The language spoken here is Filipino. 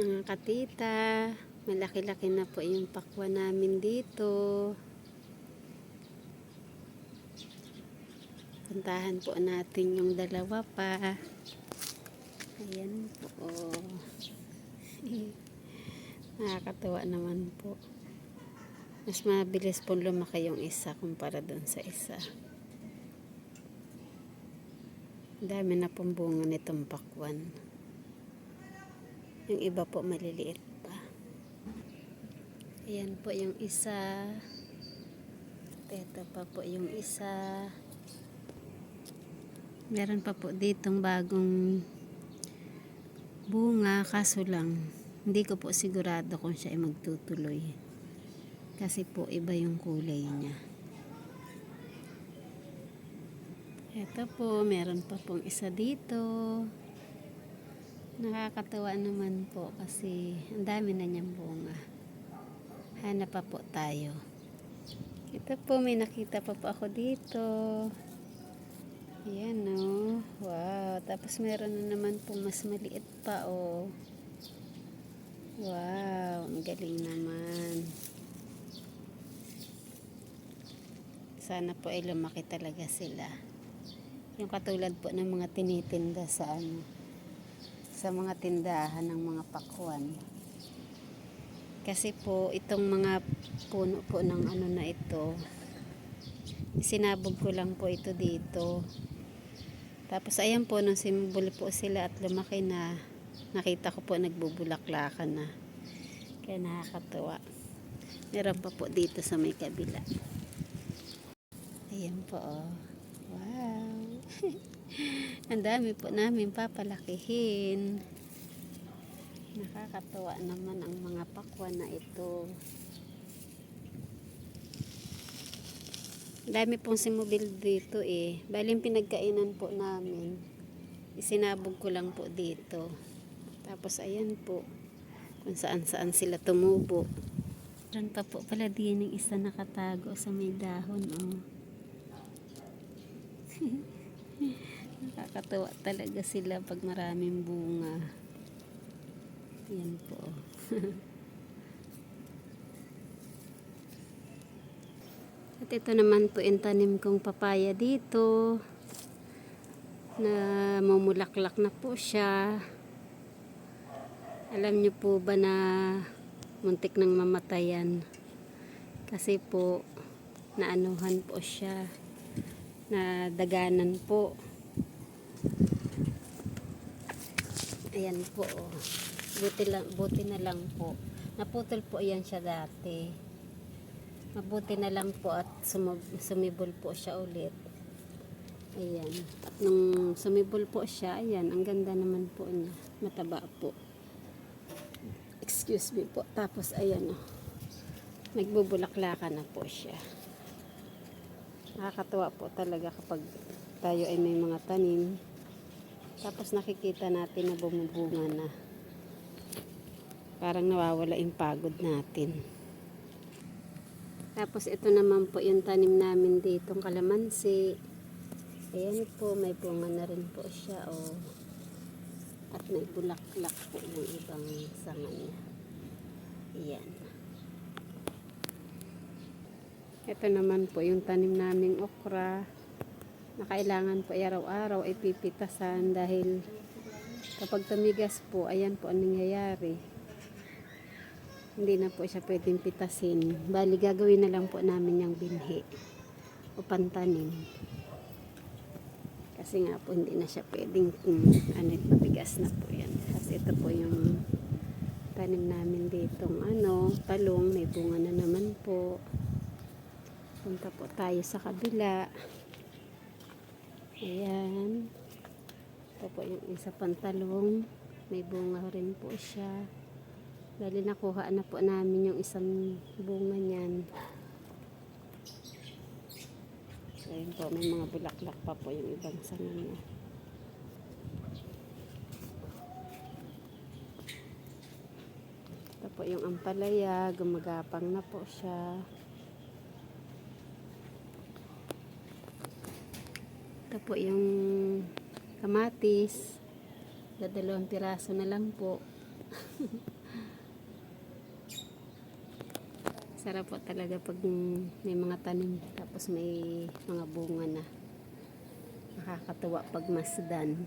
Mga katita, malaki-laki na po yung pakwa namin dito. Puntahan po natin yung dalawa pa. Ayan po. Nakakatuwa naman po. Mas mabilis po lumaki yung isa kumpara dun sa isa. Dami na pong bunga nitong pakwan. Yung iba po maliliit pa. Ayan po yung isa. Ito pa po yung isa. Meron pa po ditong bagong bunga kaso lang hindi ko po sigurado kung siya ay magtutuloy. Kasi po iba yung kulay niya. Ito po, meron pa pong isa dito. Nakakatawa naman po kasi ang dami na niyang bunga. Hanap pa po tayo. Ito po, may nakita pa po ako dito. Ayan o. Wow. Tapos meron na naman po mas maliit pa o. Wow. Ang galing naman. Sana po ay lumaki talaga sila. Yung katulad po ng mga tinitinda sa ano sa mga tindahan ng mga pakwan. Kasi po itong mga puno po ng ano na ito sinabog ko lang po ito dito. Tapos ayan po nung simbol po sila at lumaki na nakita ko po nagbubulaklakan na. Kaya nakakatuwa. Meron pa po dito sa may kabila. Ayan po oh. Wow. Ang dami po namin papalakihin. Nakakatuwa naman ang mga pakwan na ito. Dami pong simubil dito eh. Baling pinagkainan po namin. Isinabog ko lang po dito. Tapos ayan po. Kung saan saan sila tumubo. Meron pa po pala din yung isa nakatago sa may dahon oh. Nakakatuwa talaga sila pag maraming bunga. Yan po. At ito naman po yung tanim kong papaya dito. Na mamulaklak na po siya. Alam niyo po ba na muntik nang mamatayan? Kasi po naanuhan po siya na daganan po. Ayan po. Oh. Buti, lang, buti na lang po. Naputol po yan siya dati. Mabuti na lang po at sumub, sumibol po siya ulit. Ayan. Nung sumibol po siya, ayan, ang ganda naman po niya. Mataba po. Excuse me po. Tapos, ayan o. Oh. Nagbubulaklaka na po siya. Nakakatuwa po talaga kapag tayo ay may mga tanim. Tapos nakikita natin na bumubunga na. Parang nawawala yung pagod natin. Tapos ito naman po yung tanim namin dito, kalamansi. Ayan po, may bunga na rin po siya. Oh. At may bulaklak po yung ibang sanga niya. Ayan. Ito naman po yung tanim naming okra na kailangan po araw-araw ay pipitasan dahil kapag tumigas po, ayan po ang nangyayari. Hindi na po siya pwedeng pitasin. Bali, gagawin na lang po namin yung binhi o pantanim. Kasi nga po, hindi na siya pwedeng um, ano, matigas na po yan. Kasi ito po yung tanim namin dito. Ano, talong, may bunga na naman po. Punta po tayo sa kabila. Ayan. Ito po yung isa pantalong. May bunga rin po siya. Dali nakuha na po namin yung isang bunga niyan. So, ayun po, may mga bulaklak pa po yung ibang sanga niya. Ito po yung ampalaya, gumagapang na po siya. Ito po yung kamatis. Dadalawang piraso na lang po. Sarap po talaga pag may mga tanim tapos may mga bunga na. Nakakatuwa pag masdan.